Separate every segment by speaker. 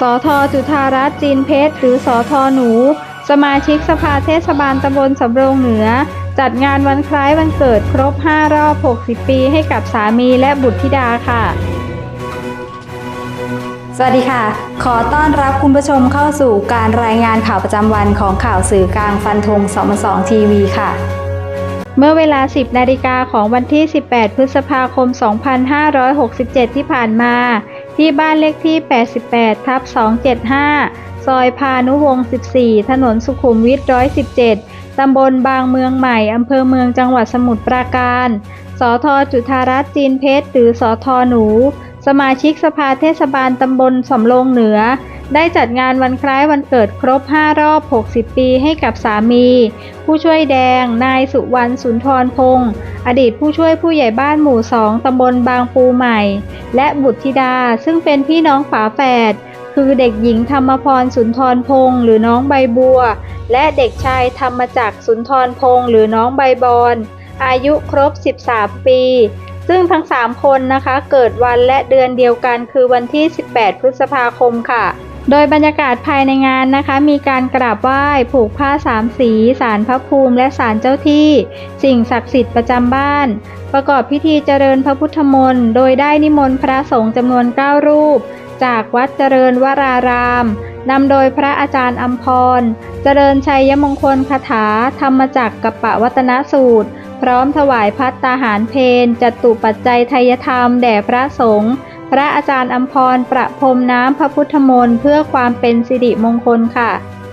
Speaker 1: สทจุธารัตน์จีนเพชร หรือสทหนู สมาชิกสภาเทศบาลตำบลสำโรงเหนือ จัดงานวันคล้ายวันเกิดครบ 5 รอบ 60 ปีให้กับสามีและบุตรธิดาค่ะ
Speaker 2: สวัสดีค่ะ ขอต้อนรับคุณผู้ชมเข้าสู่การรายงานข่าวประจำวันของข่าวสื่อกลางฟันธง2 2ทีวีค่ะ
Speaker 1: เมื่อเวลา 10 นาฬิกาของวันที่ 18 พฤษภาคม 2567 ที่ผ่านมา ที่บ้านเลขที่ 88 ทับ 275 ซอยพานุวงศ์ 14 ถนนสุขุมวิท 117 ตำบลบางเมืองใหม่ อำเภอเมืองจังหวัดสมุทรปราการ สทจุธารัตน์จีนเพชร หรือสทหนู สมาชิกสภาเทศบาลตำบลสำโรงเหนือ ได้จัดงานวันคล้ายวันเกิดครบ 5 รอบ 60 ปีให้กับสามี ผู้ช่วยแดง นายสุวรรณสุนทรพงศ์อดีตผู้ช่วยผู้ใหญ่บ้านหมู่สองตำบลบางปูใหม่ และบุตรธิดาซึ่งเป็นพี่น้องฝาแฝดคือเด็กหญิงธรรมพรสุนทรพงศ์หรือน้องใบบัว และเด็กชายธรรมจักรสุนทรพงศ์หรือน้องใบบอนอายุครบ 13 ปี ซึ่งทั้ง 3 คนนะคะ เกิดวันและเดือนเดียวกันคือวันที่ 18 พฤษภาคมค่ะ โดยบรรยากาศภายในงานนะคะ มีการกราบไหว้ผูกผ้าสามสีสารพระภูมิและสารเจ้าที่ สิ่งศักดิ์สิทธิ์ประจำบ้าน ประกอบพิธีเจริญพระพุทธมนต์โดยได้นิมนต์พระสงฆ์จำนวน 9 รูป จากวัดเจริญวรารามนำโดยพระอาจารย์อัมพร เจริญชัยมงคลคาถาธรรมจักรกับปะวัตนสูตร พร้อมถวายพัตตาหารเพนจตุปัจจัยไทยธรรม แด่พระสงฆ์ พระอาจารย์อัมพรประพรมน้ำพระพุทธมนต์เพื่อความเป็นสิริมงคลค่ะ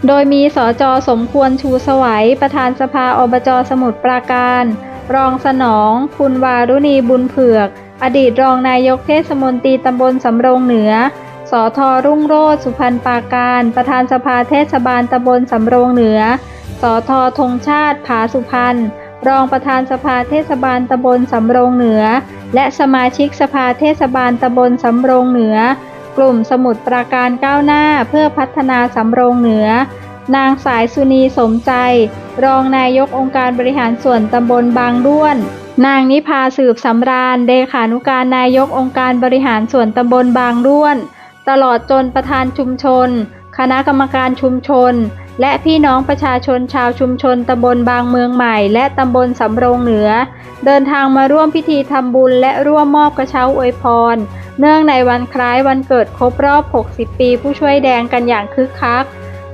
Speaker 1: โดยมีสจสมควรชูสวัยประธานสภาอบจสมุทรปราการ รองสนอง คุณวารุณีบุญเผือก อดีตรองนายกเทศมนตรีตำบลสำโรงเหนือสอทอรุ่งโรจน์สุพรรณปราการ ประธานสภาเทศบาลตำบลสำโรงเหนือสอทอธงชาติผาสุพรรณรองประธานสภาเทศบาลตำบลสำโรงเหนือ และสมาชิกสภาเทศบาลตำบลสำโรงเหนือ กลุ่มสมุทรปราการก้าวหน้าเพื่อพัฒนาสำโรงเหนือ นางสายสุนีสมใจ รองนายกองค์การบริหารส่วนตำบลบางด้วน นางนิพาสืบสำราญเลขานุการนายกองค์การบริหารส่วนตำบลบางด้วน ตลอดจนประธานชุมชน คณะกรรมการชุมชน และพี่น้องประชาชนชาวชุมชนตำบลบางเมืองใหม่ และตำบลสำโรงเหนือ เดินทางมาร่วมพิธีทำบุญและร่วมมอบกระเช้าอวยพร เนื่องในวันคล้ายวันเกิดครบรอบ 60 ปีผู้ช่วยแดงกันอย่างคึกคัก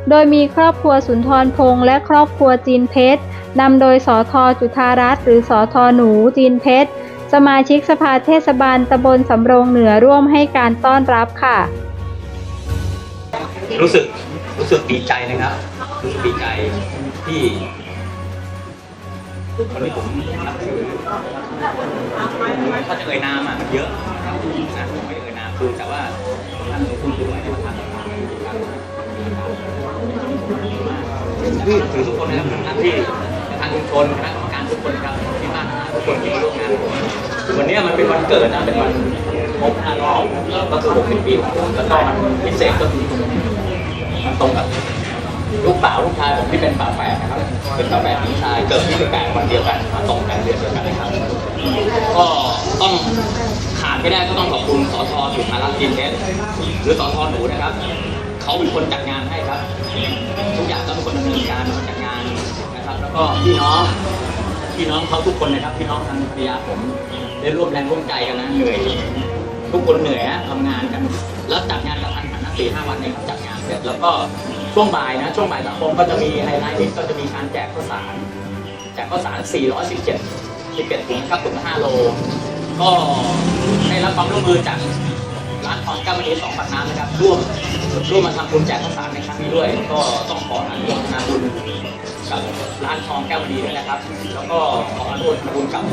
Speaker 1: โดยมีครอบครัวสุนทรพงษ์และครอบครัวจีนเพชรนำโดยสอทอจุธารัตน์หรือสอทอหนูจีนเพชรสมาชิกสภาเทศบาลตำบลสำโรงเหนือร่วมให้การต้อนรับค่ะ
Speaker 3: รู้สึก รู้สึกดีใจนะครับรู้สึกดีใจที่คนที่ผมนับถือเขาจะเอ่ยนามอะเยอะนะไม่เอ่ยนามคือแต่ว่าท่านคุณผู้ว่าเนี่ยท่านถือทุกคนนะครับทำหน้าที่ทางชุมชนคณะกรรมการทุกคนครับที่บ้านทุกคนที่มาร่วมงานวันนี้มันเป็นวันเกิดนะเป็นวันครบรอบก็คือ60ปีของผมแล้วก็มันพิเศษก็คือ มันตรงกับลูกสาวลูกชายผมที่เป็นฝาแฝดนะครับเป็นฝาแฝดหญิงชายเกิดที่18วันเดียวกันมาตรงกันเดือนเดียวกันนะครับก็ต้องขาดไม่ได้ก็ต้องขอบคุณสทสุธารัตน์กินเพชรหรือสทหนูนะครับเขาเป็นคนจัดงานให้ครับ ทุกอย่างต้องเป็นคนดำเนินการจัดงานนะครับ แล้วก็พี่น้องพี่น้องเขาทุกคนนะครับพี่น้องทางภรรยาผมได้ร่วมแรงร่วมใจกันนะเหนื่อยทุกคนเหนื่อยนะทำงานกัน แล้วจัดงานกับทันหันนะสี่ห้าวันเนี่ยจัดงาน แล้วก็ช่วงบ่ายนะช่วงบ่ายสังคมก็จะมีไฮไลท์ที่ก็จะมีการแจกข้าวสารแจกข้าวสาร 417 17ถุงครับถุง5โล ก็ได้รับความร่วมมือจากร้านทองก้ามณีสองปากน้ำนะครับร่วมร่วมมาทำบุญแจกข้าวสารในครั้งนี้ด้วย ก็ต้องขออนุโมทนาบุญกับร้านทองแก้วมณีด้วยนะครับ แล้วก็ขออนุโมทนาบุญกับ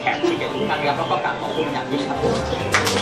Speaker 3: แขกที่เกียรติทุกท่านนะครับแล้วก็กราบขอบคุณอย่างยิ่งครับผม